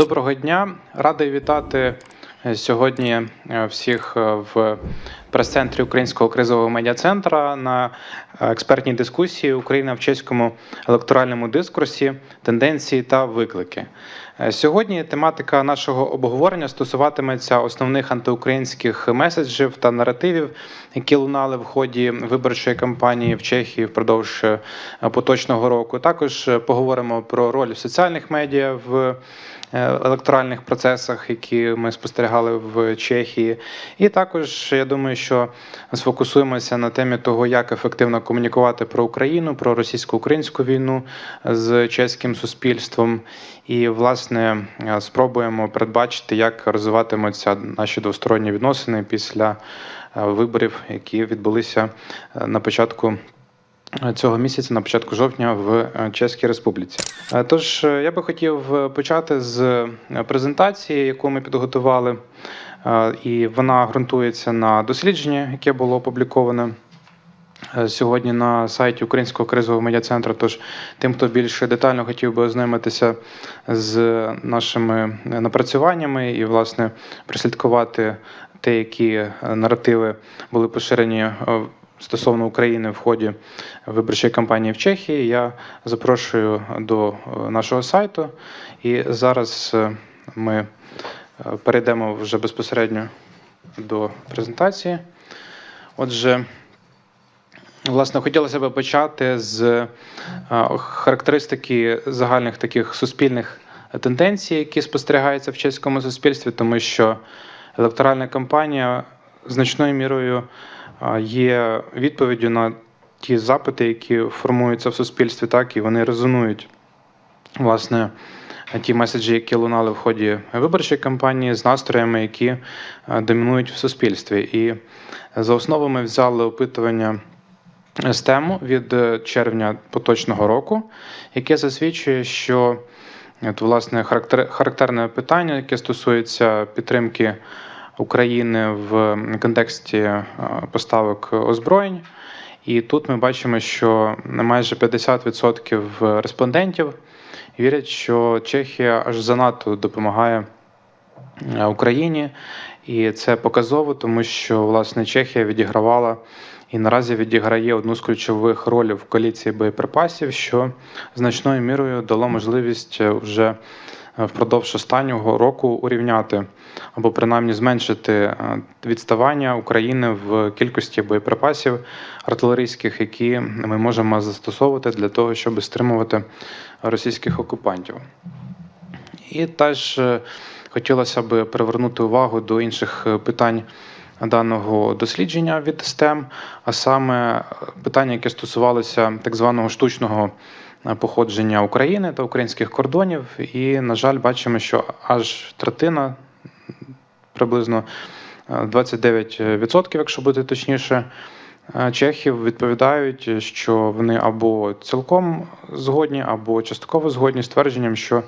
Доброго дня, радий вітати е, сьогодні е, всіх е, в прес-центрі Українського кризового медіа-центра на експертній дискусії Україна в чеському електоральному дискурсі, тенденції та виклики. Е, Сьогодні тематика нашого обговорення стосуватиметься основних антиукраїнських меседжів та наративів, які лунали в ході виборчої кампанії в Чехії впродовж е, поточного року. Також е, поговоримо про роль соціальних медіа в електоральних процесах, які ми спостерігали в Чехії. І також я думаю, що сфокусуємося на темі того, як ефективно комунікувати про Україну, про російсько-українську війну з чеським суспільством. І, власне, е, спробуємо передбачити, як розвиватимуться наші двосторонні відносини після е, виборів, які відбулися е, на початку цього місяця, на початку жовтня, в Чеській Республіці. Тож я би хотів почати з презентації, яку ми підготували, і вона ґрунтується на дослідженні, яке було опубліковане. Е, Сьогодні на сайті Українського кризового медіа-центру. Тож тим, хто більш детально хотів би ознайомитися з нашими напрацюваннями і, власне, прослідкувати те, які е, наративи були поширені е, стосовно України в ході виборчої кампанії в Чехії, я запрошую до нашого сайту. І зараз ми перейдемо вже безпосередньо до презентації. Отже, Власне, хотілося б почати з е, характеристики загальних таких суспільних тенденцій, які спостерігаються в чеському суспільстві, тому що електоральна кампанія значною мірою е, є відповіддю на ті запити, які формуються в суспільстві, так і вони резонують. Власне, ті меседжі, які лунали в ході виборчої кампанії, з настроями, які е, домінують в суспільстві. І за основу ми взяли опитування СТЕМу від е, червня поточного року, яке засвідчує, що от, власне характер, характерне питання, яке стосується підтримки України в контексті е, поставок озброєнь. І тут ми бачимо, що майже 50% респондентів вірять, що Чехія аж занадто допомагає е, Україні, і це показово, тому що власне Чехія відігравала і наразі відіграє одну з ключових ролей в коаліції боєприпасів, що значною мірою дало можливість е, вже е, впродовж останнього року урівняти або принаймні зменшити е, відставання України в кількості боєприпасів артилерійських, які ми можемо застосовувати для того, щоб стримувати російських окупантів. І теж хотілося б привернути увагу до інших е, питань даного дослідження від STEM, а саме е, питання, яке стосувалося так званого штучного е, походження України та українських кордонів. І, на жаль, бачимо, що аж третина, приблизно е, 29%, якщо бути точніше, чехів відповідають, що вони або цілком згодні, або частково згодні з твердженням, що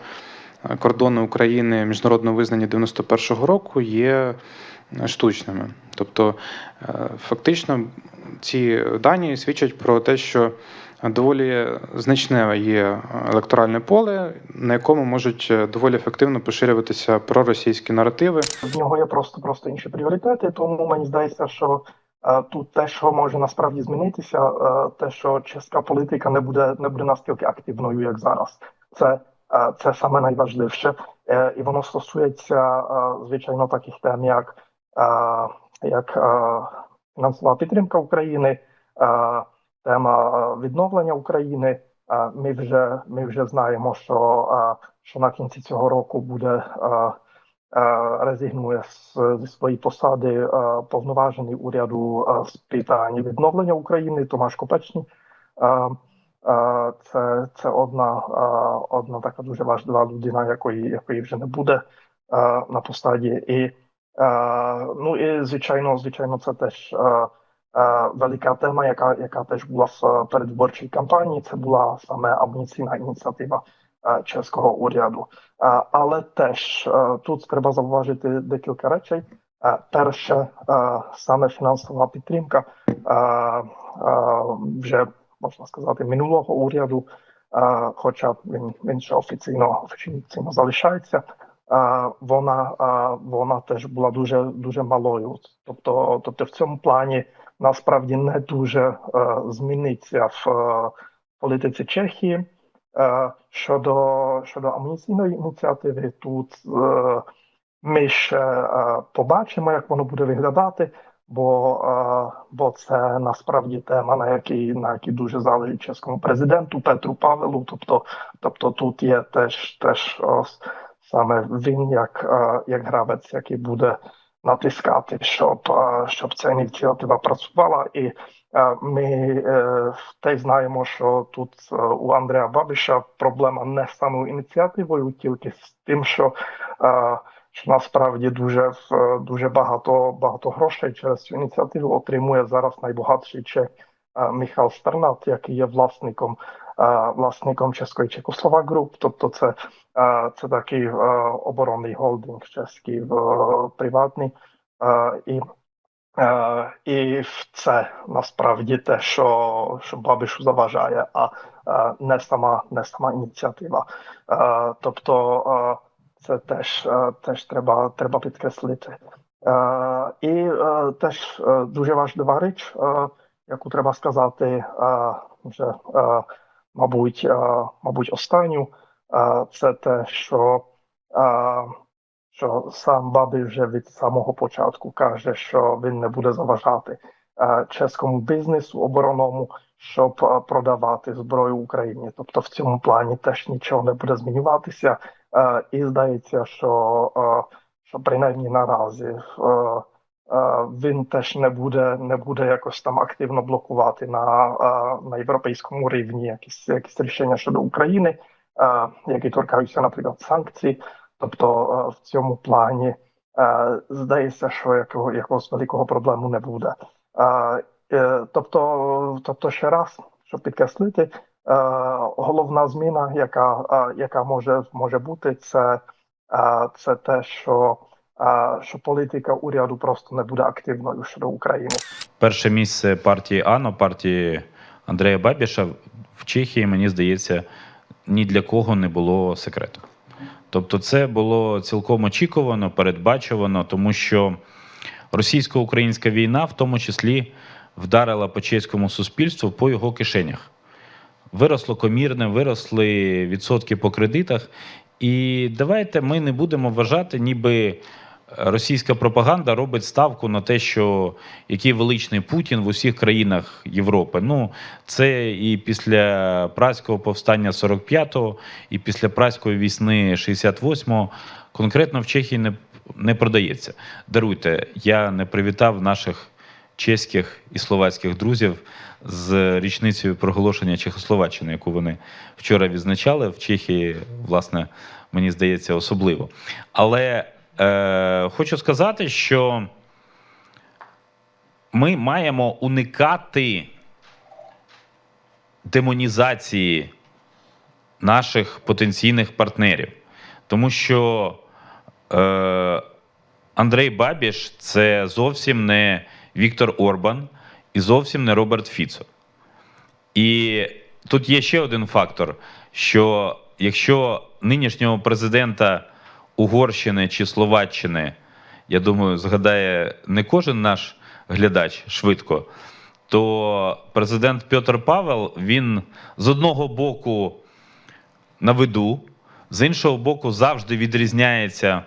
кордони України міжнародно визнані 91-го року є е, штучними. Тобто, е, фактично, ці дані свідчать про те, що доволі значне є електоральне поле, на якому можуть е, доволі ефективно поширюватися проросійські наративи. в нього є просто просто інші пріоритети. Тому мені здається, що тут те, що може насправді змінитися, те, що чеська політика не буде не буде настільки активною, як зараз. Це це саме найважливіше, Е, і воно стосується е, звичайно таких тем, як, е, як фінансова підтримка України, тема відновлення України. Ми вже ми вже знаємо, що, що на кінці цього року буде. резигнує зі своєї посади повноважений уряду з питань відновлення України Томаш Копечний. Е, е, Це, це одна, е, одна така дуже важлива людина, якої, якої вже не буде е, на посаді. І, е, ну і звичайно, звичайно, це теж е, е, велика тема, яка, яка теж була в передвиборчій кампанії. Це була саме абонаційна ініціатива е, чеського уряду. Е, Але теж е, тут треба зауважити декілька речей. Е, Перше, е, саме фінансова підтримка е, е, вже можна сказати минулого уряду, хоча він, він ще офіційно офіційно залишається. вона, вона теж була дуже, дуже малою. Тобто, тобто в цьому плані насправді не дуже е, зміниться в е, політиці Чехії. Е, Щодо, щодо амуніційної ініціативи, тут ми ще побачимо, як воно буде виглядати, бо, е, бо це насправді тема, на якій, на якій дуже залежить чеському президенту Петру Павелу. Тобто, тобто тут є теж, теж о, с- саме він як, е, як гравець, який буде натискати, щоб, е, щоб ця ініціатива працювала. І е, ми е, теж знаємо, що тут е, у Андрея Бабіша проблема не з самою ініціативою, тільки з тим, що, е, що насправді дуже дуже багато багато грошей через цю ініціативу отримує зараз найбагатший чех е, Михайло Стернат, який є власником е, власником чеської Чекослова Груп. Тобто це, е, це такий е, оборонний холдинг чеський е, приватний. Е, І Е, і це насправді те, що, що Бабішу заважає, а е, не сама не сама ініціатива. Е, тобто це теж, теж треба, треба підкреслити. І теж дуже важлива річ, яку треба сказати, е, вже, мабуть, мабуть, останню, це те, що що сам Бабі вже від самого початку каже, що він не буде заважати е, чеському бізнесу оборонному, щоб е, продавати зброю Україні. Тобто в цьому плані теж нічого не буде змінюватися. Е, І здається, що, що принаймні наразі він теж не буде, не буде якось там активно блокувати на, на європейському рівні якісь, якісь рішення щодо України, які торкаються, наприклад, санкцій. Тобто е, в цьому плані е, здається, що якого, якогось великого проблему не буде. Е, Тобто, тобто ще раз, щоб підкреслити, головна зміна, яка, яка може, може бути, це, це те, що, що політика уряду просто не буде активною щодо України. Перше місце партії АНО, партії Андрея Бабіша в Чехії, мені здається, ні для кого не було секретом. Тобто, це було цілком очікувано, передбачувано, тому що російсько-українська війна, в тому числі, вдарила по чеському суспільству по його кишенях. Виросло комірне, виросли відсотки по кредитах. І давайте ми не будемо вважати, ніби російська пропаганда робить ставку на те, що який величний Путін в усіх країнах Європи. Ну, це і після праського повстання 45-го, і після праської вісни 68-го конкретно в Чехії не, не продається. Даруйте, я не привітав наших чеських і словацьких друзів з річницею проголошення Чехословаччини, яку вони вчора відзначали в Чехії, власне, мені здається, особливо. Але е, хочу сказати, що ми маємо уникати демонізації наших потенційних партнерів, тому що е, Андрей Бабіш це зовсім не Віктор Орбан і зовсім не Роберт Фіцо. І тут є ще один фактор: що якщо нинішнього президента Угорщини чи Словаччини, я думаю, згадає не кожен наш глядач швидко, то президент Петр Павел він з одного боку на виду, з іншого боку, завжди відрізняється,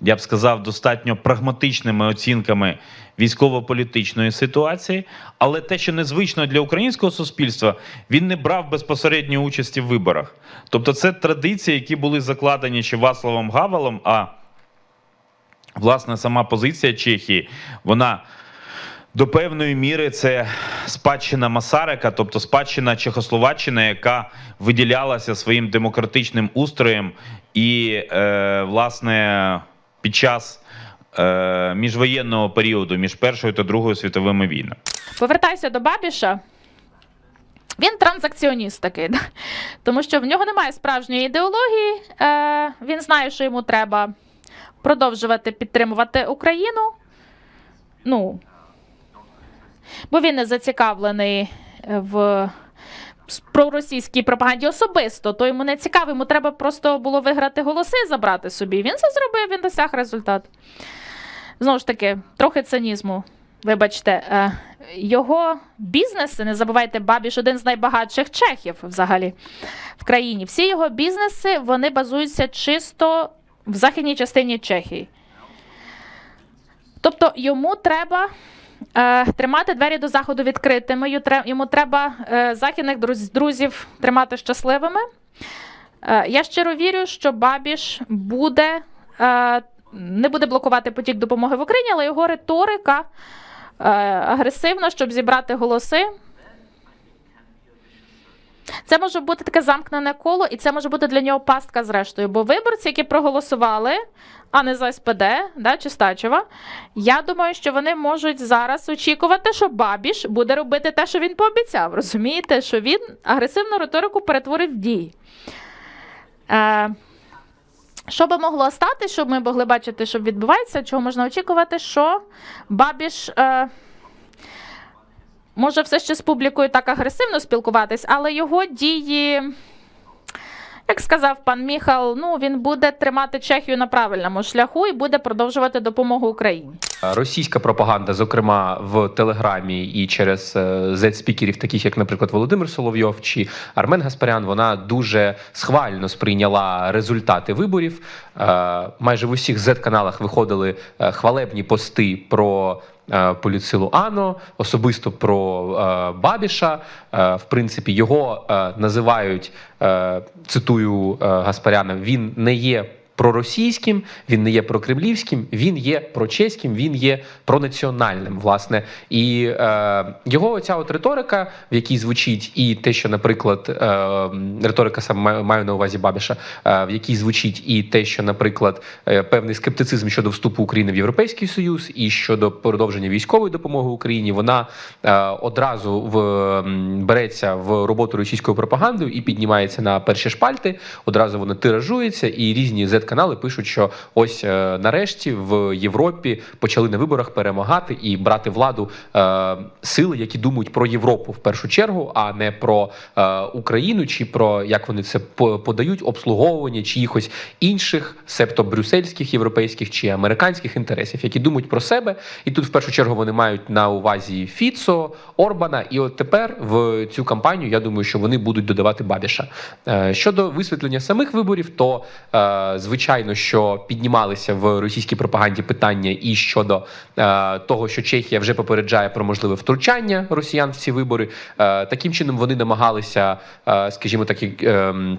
я б сказав, достатньо прагматичними оцінками військово-політичної ситуації. Але те, що незвично для українського суспільства, він не брав безпосередньої участі в виборах. Тобто, це традиції, які були закладені ще Ваславом Гавелом. А власне сама позиція Чехії, вона. До певної міри це спадщина Масарика, тобто спадщина Чехословаччини, яка виділялася своїм демократичним устроєм, і, е, власне, під час е, міжвоєнного періоду між Першою та Другою світовими війнами. Повертайся до Бабіша. Він транзакціоніст такий, да? тому що в нього немає справжньої ідеології. Е, він знає, що йому треба продовжувати підтримувати Україну. Ну, бо він не зацікавлений в проросійській пропаганді особисто, то йому не цікаво, йому треба просто було виграти голоси, забрати собі. Він це зробив, він досяг результат. Знову ж таки, трохи цинізму. Вибачте, е, його бізнеси, не забувайте, Бабіш один з найбагатших чехів взагалі в країні. Всі його бізнеси вони базуються чисто в західній частині Чехії. Тобто йому треба тримати двері до заходу відкритими, йому треба е, західних друзів тримати щасливими. Е, я щиро вірю, що Бабіш буде, е, не буде блокувати потік допомоги в Україні, але його риторика е, агресивна, щоб зібрати голоси. Це може бути таке замкнене коло, і це може бути для нього пастка зрештою. Бо виборці, які проголосували, а не за СПД да, чи Стачева, я думаю, що вони можуть зараз очікувати, що Бабіш буде робити те, що він пообіцяв. Розумієте, що він агресивну риторику перетворив в дії. Е, що би могло стати, щоб ми могли бачити, що відбувається, чого можна очікувати, що Бабіш. Е, може все ще з публікою так агресивно спілкуватись, але його дії, як сказав пан Міхал, ну він буде тримати Чехію на правильному шляху і буде продовжувати допомогу Україні. Російська пропаганда, зокрема в Телеграмі і через зет-спікерів, таких як, наприклад, Володимир Соловйов чи Армен Гаспарян, вона дуже схвально сприйняла результати виборів. Е, Майже в усіх зет-каналах виходили е, хвалебні пости про. е, Політсилу Ано, особисто про е, Бабіша. Е, в принципі, його е, називають, е, цитую е, Гаспаряна, він не є проросійським, він не є прокремлівським, він є прочеським, він є пронаціональним, власне. І е, його ця от риторика, в якій звучить і те, що, наприклад, е, риторика саме маю- на увазі Бабіша, е, в якій звучить і те, що, наприклад, е, певний скептицизм щодо вступу України в Європейський Союз і щодо продовження військової допомоги Україні, вона е, одразу в, береться в роботу російською пропагандою і піднімається на перші шпальти. Одразу вона тиражується, і різні Z-канали пишуть, що ось е, нарешті в Європі почали на виборах перемагати і брати владу е, сили, які думають про Європу в першу чергу, а не про е, Україну чи про як вони це подають обслуговування чиїхось інших, себто брюссельських, європейських чи американських інтересів, які думають про себе. І тут в першу чергу вони мають на увазі Фіцо, Орбана. І от тепер в цю кампанію я думаю, що вони будуть додавати Бабіша. Е, Щодо висвітлення самих виборів, то е, звичайно, що піднімалися в російській пропаганді питання і щодо е, того, що Чехія вже попереджає про можливе втручання росіян в ці вибори. Е, таким чином вони намагалися, е, скажімо так, ем,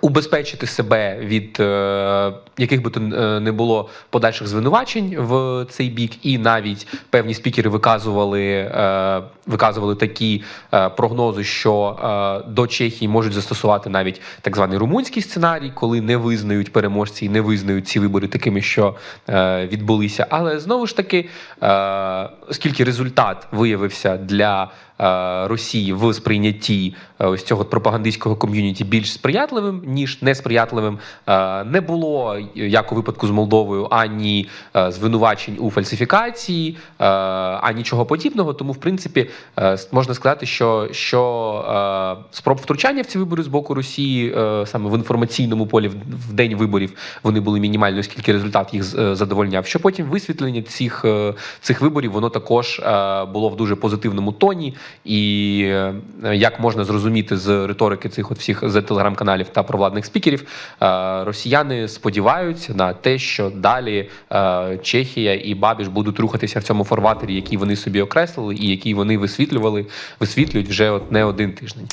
Убезпечити себе від е, яких би то е, не було подальших звинувачень в цей бік, і навіть певні спікери виказували, е, виказували такі е, прогнози, що е, до Чехії можуть застосувати навіть так званий румунський сценарій, коли не визнають переможці і не визнають ці вибори такими, що е, відбулися. Але знову ж таки, е, оскільки результат виявився для Росії в сприйнятті е, ось цього пропагандистського ком'юніті більш сприятливим ніж несприятливим, е, не було як у випадку з Молдовою ані е, звинувачень у фальсифікації, е, ані чого подібного. Тому, в принципі, е, можна сказати, що, що е, спроб втручання в ці вибори з боку Росії е, саме в інформаційному полі в, день виборів вони були мінімальні, оскільки результат їх е, задовольняв. Що потім висвітлення цих, е, цих виборів воно також е, було в дуже позитивному тоні. І е, як можна зрозуміти з риторики цих от всіх з телеграм-каналів та провладних спікерів, е, росіяни сподіваються на те, що далі е, Чехія і Бабіш будуть рухатися в цьому форватері, який вони собі окреслили, і який вони висвітлювали, висвітлюють вже от не один тиждень.